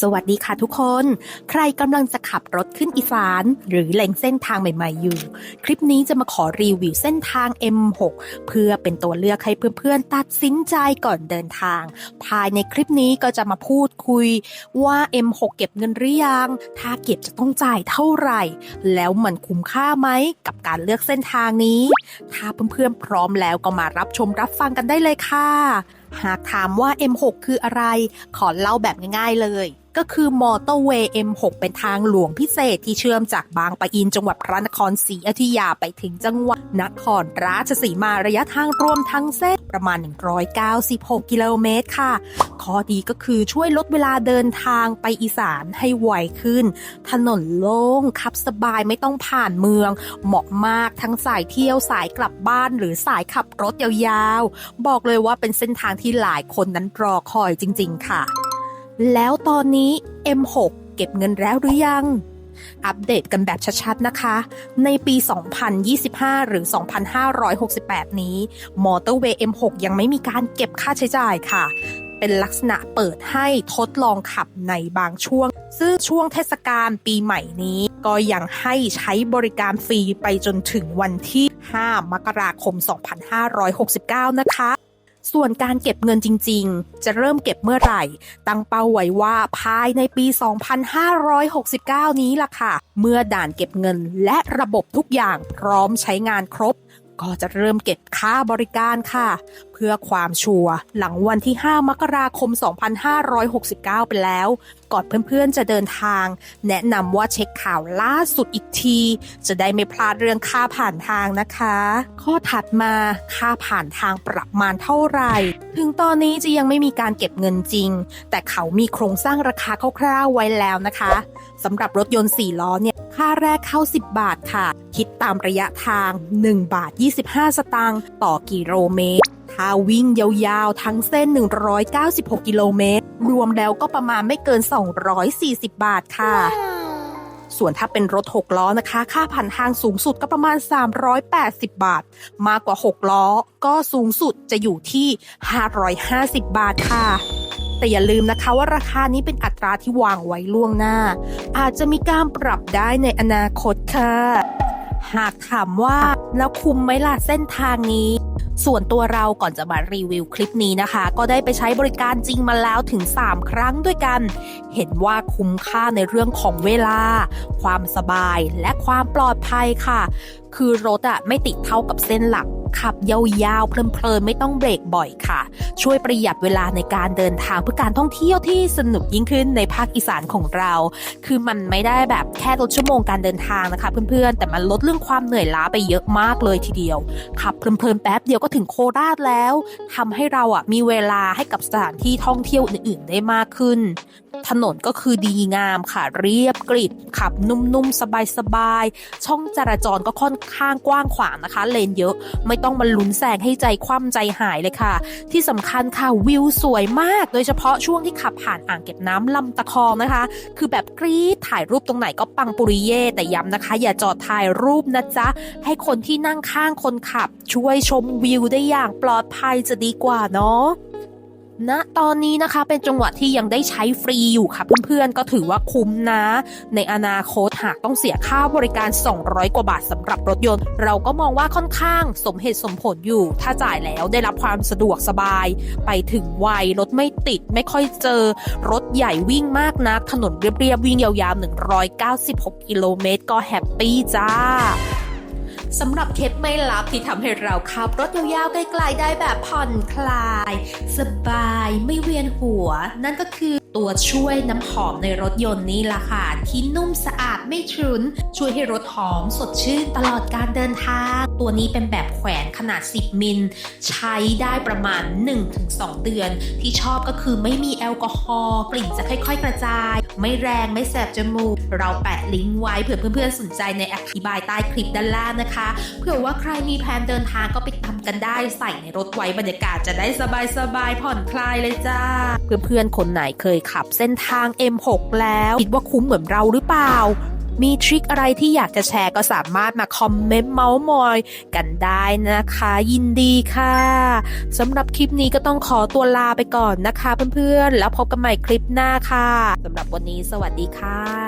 สวัสดีค่ะทุกคน ใครกำลังจะขับรถขึ้นอีสาน หรือเล็งเส้นทางใหม่ๆอยู่ คลิปนี้จะมาขอรีวิวเส้นทาง M6 เพื่อเป็นตัวเลือกให้เพื่อนๆ ตัดสินใจก่อนเดินทาง ภายในคลิปนี้ก็จะมาพูดคุยว่า M6 เก็บเงินหรือยัง ถ้าเก็บจะต้องจ่ายเท่าไหร่ แล้วมันคุ้มค่าไหมกับการเลือกเส้นทางนี้ ถ้าเพื่อนๆพร้อมแล้วก็มารับชมรับฟังกันได้เลยค่ะ หากถามว่า M6 คืออะไร ขอเล่าแบบง่ายๆเลย ก็คือมอเตอร์เวย์ M6 เป็นทางหลวงพิเศษที่เชื่อมจากบางปะอินจังหวัดพระนครศรีอยุธยาไปถึงจังหวัดนครราชสีมาระยะทางรวมทั้งเส้น ประมาณ 196 กิโลเมตรค่ะ ข้อดีก็คือช่วยลดเวลาเดินทางไปอีสานให้ไวขึ้น ถนนโล่งขับสบายไม่ต้องผ่านเมือง เหมาะมากทั้งสายเที่ยวสายกลับบ้านหรือสายขับรถยาวๆ บอกเลยว่าเป็นเส้นทางที่หลายคนนั้นรอคอยจริงๆค่ะ แล้วตอนนี้ M6 เก็บเงินแล้วหรือยัง อัปเดตกันแบบชัดๆนะคะ ในปี 2025 หรือ 2568 นี้ มอเตอร์เวย์ M6 ยังไม่มีการเก็บค่าใช้จ่ายค่ะ เป็นลักษณะเปิดให้ทดลองขับในบางช่วง ซึ่งช่วงเทศกาลปีใหม่นี้ ก็ยังให้ใช้บริการฟรีไปจนถึงวันที่ 5 มกราคม 2569 นะคะ ส่วนการเก็บเงินจริง ๆ จะเริ่มเก็บเมื่อไหร่ ตั้งเป้าไว้ว่าภายในปี 2569 นี้ล่ะค่ะ เมื่อด่านเก็บเงินและระบบทุกอย่างพร้อมใช้งานครบ ก็จะเริ่มเก็บค่าบริการค่ะ เพื่อความชัวร์หลังวันที่ 5 มกราคม 2569 ไปแล้ว ก่อนเพื่อนๆจะเดินทาง แนะนำว่าเช็คข่าวล่าสุดอีกที จะได้ไม่พลาดเรื่องค่าผ่านทางนะคะ ข้อถัดมาค่าผ่านทางประมาณเท่าไหร่ ถึงตอนนี้จะยังไม่มีการเก็บเงินจริง แต่เขามีโครงสร้างราคาคร่าวๆไว้แล้วนะคะสำหรับรถยนต์4ล้อเนี่ย ค่าแรกเข้า 10 บาทค่ะ คิดตามระยะทาง 1 บาท 25 สตางค์ต่อกิโลเมตร ถ้าวิ่งยาวๆ ทั้งเส้น 196 กิโลเมตร รวมแล้วก็ประมาณไม่เกิน 240 บาทค่ะ ส่วนถ้าเป็นรถ 6 ล้อนะคะ ค่าผ่านทางสูงสุดก็ประมาณ 380 บาท มากกว่า 6 ล้อ ก็สูงสุดจะอยู่ที่ 550 บาทค่ะ แต่อย่าลืมนะคะว่าราคานี้เป็นอัตราที่วางไว้ล่วงหน้า อาจจะมีการปรับได้ในอนาคตค่ะ หากถามว่าแล้วคุ้มไหมล่ะเส้นทางนี้ส่วนตัวเราก่อนจะมารีวิวคลิปนี้นะคะ ก็ได้ไปใช้บริการจริงมาแล้วถึง 3 ครั้งด้วยกัน เห็นว่าคุ้มค่าในเรื่องของเวลา ความสบายและความปลอดภัยค่ะ คือรถอะไม่ติดเท่ากับเส้นหลัก ขับยาวๆเพลินๆไม่ต้องเบรกบ่อยค่ะ ช่วยประหยัดเวลาในการเดินทางเพื่อการท่องเที่ยวที่สนุกยิ่งขึ้นในภาคอีสานของเรา คือมันไม่ได้แบบแค่ลดชั่วโมงการเดินทางนะคะเพื่อนๆ แต่มันลดเรื่องความเหนื่อยล้าไปเยอะมากเลยทีเดียว ขับเพลินๆแป๊บเดียวก็ถึงโคราชแล้วทำให้เราอะมีเวลาให้กับสถานที่ท่องเที่ยวอื่นๆได้มากขึ้น ถนนก็คือดีงามค่ะเรียบกริบขับนุ่มๆ สบายๆ ช่องจราจรก็ค่อนข้างกว้างขวางนะคะ เลนเยอะ ไม่ต้องมาลุ้นแซงให้ใจคว่ำใจหายเลยค่ะ ที่สำคัญค่ะวิวสวยมาก โดยเฉพาะช่วงที่ขับผ่านอ่างเก็บน้ำลำตะคองนะคะ คือแบบกรี๊ดถ่ายรูปตรงไหนก็ปังปุริเย่แต่ย้ำนะคะ อย่าจอดถ่ายรูปนะจ๊ะ ให้คนที่นั่งข้างคนขับ ช่วยชมวิวได้อย่างปลอดภัยจะดีกว่าเนาะ ณตอนนี้นะคะเป็นจังหวะที่ยังได้ใช้ฟรีอยู่ค่ะเพื่อนๆ ก็ถือว่าคุ้มนะ ในอนาคตหากต้องเสียค่าบริการ 200 กว่าบาทสำหรับรถยนต์ เราก็มองว่าค่อนข้างสมเหตุสมผลอยู่ ถ้าจ่ายแล้วได้รับความสะดวกสบาย ไปถึงไวรถไม่ติดไม่ค่อยเจอ รถใหญ่วิ่งมากนัก ถนนเรียบๆวิ่งยาวๆ 196 กิโลเมตรก็แฮปปี้จ้า สำหรับเคล็ดไม่ลับที่ทำให้เราขับรถยาวๆไกลๆได้แบบผ่อนคลาย สบายไม่เวียนหัว นั่นก็คือตัวช่วยน้ำหอมในรถยนต์นี่ล่ะค่ะ ที่นุ่มสะอาดไม่ฉุน ช่วยให้รถหอมสดชื่นตลอดการเดินทาง ตัวนี้เป็นแบบแขวนขนาด 10 มิล ใช้ได้ประมาณ 1-2 เดือน ที่ชอบก็คือไม่มีแอลกอฮอล์กลิ่นจะค่อย ๆ กระจาย ไม่แรงไม่แสบจมูก เราแปะลิงก์ไว้เผื่อเพื่อนๆสนใจในอธิบายใต้คลิปด้านล่างนะคะเผื่อว่าใครมีแผนเดินทางก็ไปทำกันได้ใส่ในรถไว้บรรยากาศจะได้สบายๆผ่อนคลายเลยจ้า เพื่อนๆคนไหนเคยขับเส้นทาง M6 แล้วคิดว่าคุ้มเหมือนเราหรือเปล่ามีทริคอะไรที่อยากจะแชร์ก็สามารถมาคอมเมนต์เมาส์มอยกันได้นะคะ ยินดีค่ะสำหรับคลิปนี้ก็ต้องขอตัวลาไปก่อนนะคะเพื่อนๆ แล้วพบกันใหม่คลิปหน้าค่ะสำหรับวันนี้สวัสดีค่ะ